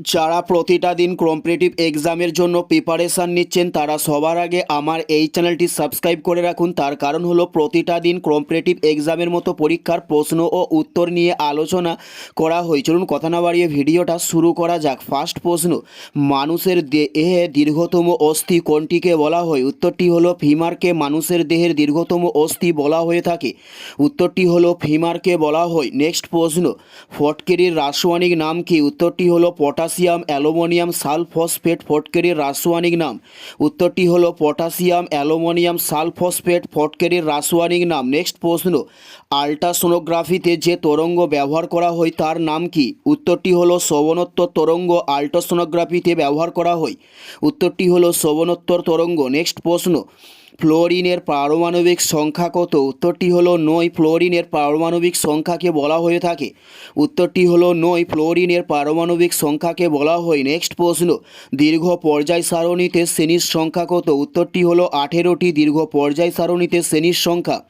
যারা প্রতিটা দিন কম্পিটিটিভ এক্সামের জন্য প্রিপারেশান নিচ্ছেন, তারা সবার আগে আমার এই চ্যানেলটি সাবস্ক্রাইব করে রাখুন। তার কারণ হলো প্রতিটা দিন কম্পিটিটিভ এক্সামের মতো পরীক্ষার প্রশ্ন ও উত্তর নিয়ে আলোচনা করা হয় চলুন কথা না বাড়িয়ে ভিডিওটা শুরু করা যাক। ফার্স্ট প্রশ্ন, মানুষের দেহে দীর্ঘতম অস্থি কোনটিকে বলা হয়? উত্তরটি হলো ফিমারকে মানুষের দেহের দীর্ঘতম অস্থি বলা হয়ে থাকে। উত্তরটি হলো ফিমারকে বলা হয়। নেক্সট প্রশ্ন, ফটকেরির রাসায়নিক নাম কি? উত্তরটি হলো পটাশিয়াম, অ্যালুমিনিয়াম সালফসফেট ফটকেরির রাসায়নিক নাম। উত্তরটি হলো পটাশিয়াম, অ্যালুমিনিয়াম সালফসফেট ফটকেরির রাসায়নিক নাম। নেক্সট প্রশ্ন, আল্ট্রাসোনোগ্রাফিতে যে তরঙ্গ ব্যবহার করা হয় তার নাম কি? উত্তরটি হলো শ্রবণোত্তর তরঙ্গ, আল্ট্রাসোনোগ্রাফিতে ব্যবহার করা হয়। উত্তরটি হলো শ্রবণোত্তর তরঙ্গ। নেক্সট প্রশ্ন ফ্লোরিনের পারমাণবিক সংখ্যা কত? উত্তরটি হলো নয়। ফ্লোরিনের পারমাণবিক সংখ্যাকে বলা হয়ে থাকে। উত্তরটি হলো নয়। ফ্লোরিনের পারমাণবিক সংখ্যাকে বলা হয়। নেক্সট প্রশ্ন। দীর্ঘ পর্যায় সারণীতে শ্রেণির সংখ্যা কত? উত্তরটি হলো আঠেরোটি দীর্ঘ পর্যায় সারণীতে শ্রেণির সংখ্যা।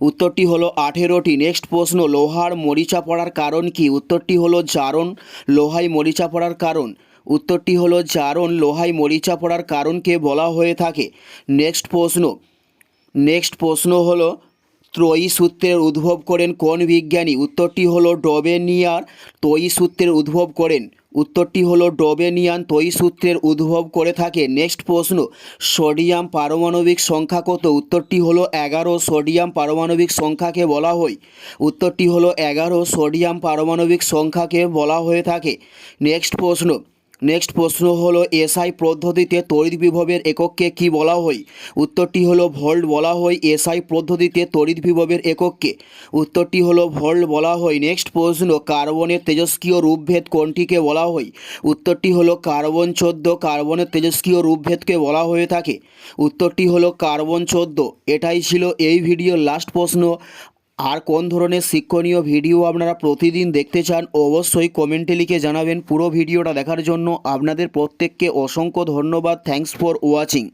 উত্তরটি হলো আঠেরোটি। নেক্সট প্রশ্ন। লোহার মরিচা পড়ার কারণ কি? উত্তরটি হলো জারণ। লোহায় মরিচা পড়ার কারণ। উত্তরটি হলো, জারণ লোহায় মরিচা পড়ার কারণকে বলা হয়ে থাকে। নেক্সট প্রশ্ন। নেক্সট প্রশ্ন হলো, ত্রয়ী সূত্রের উদ্ভব করেন কোন বিজ্ঞানী? উত্তরটি হলো, ডবেনিয়ার ত্রয়ী সূত্রের উদ্ভব করেন। উত্তরটি হলো, ডবেনিয়ান ত্রয়ী সূত্রের উদ্ভব করে থাকে। নেক্সট প্রশ্ন। সোডিয়াম পারমাণবিক সংখ্যা কত? উত্তরটি হলো, এগারো সোডিয়াম পারমাণবিক সংখ্যাকে বলা হয়। উত্তরটি হলো, এগারো সোডিয়াম পারমাণবিক সংখ্যাকে বলা হয়ে থাকে। নেক্সট প্রশ্ন। নেক্সট প্রশ্ন হলো, এসআই পদ্ধতিতে তড়িৎ বিভবের একককে কি বলা হয়? উত্তরটি হলো, ভোল্ট বলা হয় এসআই পদ্ধতিতে তড়িৎ বিভবের একককে উত্তরটি হলো, ভোল্ট বলা হয়। নেক্সট প্রশ্ন, কার্বনের তেজস্ক্রিয় রূপভেদ কোনটিকে বলা হয়? উত্তরটি হলো, কার্বন চোদ্দ, কার্বনের তেজস্ক্রিয় রূপভেদকে বলা হয়ে থাকে। উত্তরটি হলো, কার্বন চোদ্দ। এটাই ছিল এই ভিডিওর লাস্ট প্রশ্ন। আর কোন ধরনের শিক্ষণীয় ভিডিও আপনারা প্রতিদিন দেখতে চান, অবশ্যই কমেন্টে লিখে জানাবেন। পুরো ভিডিওটা দেখার জন্য আপনাদের প্রত্যেককে অসংখ্য ধন্যবাদ। Thanks for watching